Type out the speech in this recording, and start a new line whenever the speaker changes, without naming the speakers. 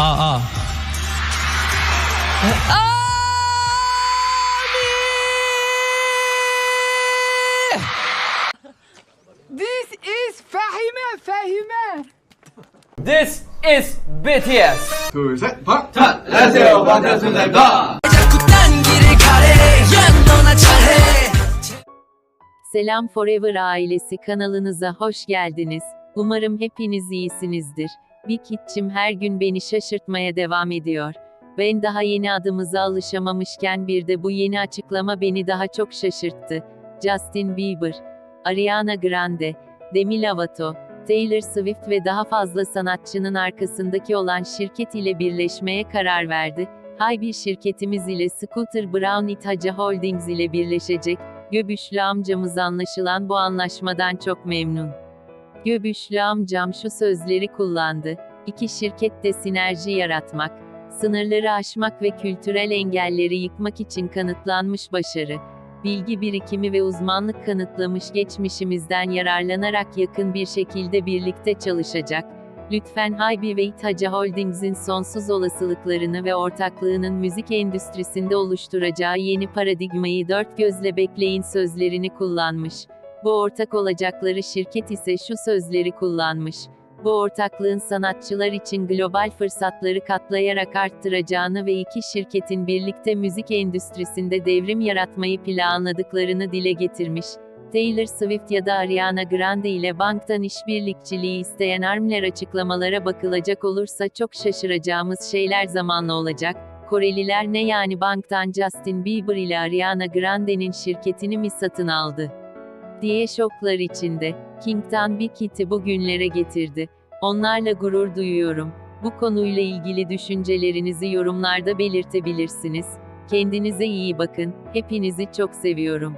aa.
This is Fahime Fahime.
This is BTS.
둘, 셋, 박!
안녕하세요, 반갑습니다.
Selam Forever ailesi kanalınıza hoş geldiniz. Umarım hepiniz iyisinizdir. Big Hit'çim her gün beni şaşırtmaya devam ediyor. Ben daha yeni adımıza alışamamışken bir de bu yeni açıklama beni daha çok şaşırttı. Justin Bieber, Ariana Grande, Demi Lovato, Taylor Swift ve daha fazla sanatçının arkasındaki olan şirket ile birleşmeye karar verdi. Hay bir şirketimiz ile Scooter Brown İthaca Holdings ile birleşecek. Göbüşlü amcamız anlaşılan bu anlaşmadan çok memnun. Göbüşlü amcam şu sözleri kullandı. İki şirkette sinerji yaratmak, sınırları aşmak ve kültürel engelleri yıkmak için kanıtlanmış başarı, bilgi birikimi ve uzmanlık kanıtlamış geçmişimizden yararlanarak yakın bir şekilde birlikte çalışacak. Lütfen Haybi ve İthaca Holdings'in sonsuz olasılıklarını ve ortaklığının müzik endüstrisinde oluşturacağı yeni paradigmayı dört gözle bekleyin sözlerini kullanmış. Bu ortak olacakları şirket ise şu sözleri kullanmış. Bu ortaklığın sanatçılar için global fırsatları katlayarak arttıracağını ve iki şirketin birlikte müzik endüstrisinde devrim yaratmayı planladıklarını dile getirmiş. Taylor Swift ya da Ariana Grande ile banktan işbirlikçiliği isteyen armler açıklamalara bakılacak olursa çok şaşıracağımız şeyler zamanla olacak. Koreliler ne yani banktan Justin Bieber ile Ariana Grande'nin şirketini mi satın aldı? Diye şoklar içinde. King'tan bir kiti bugünlere getirdi. Onlarla gurur duyuyorum. Bu konuyla ilgili düşüncelerinizi yorumlarda belirtebilirsiniz. Kendinize iyi bakın. Hepinizi çok seviyorum.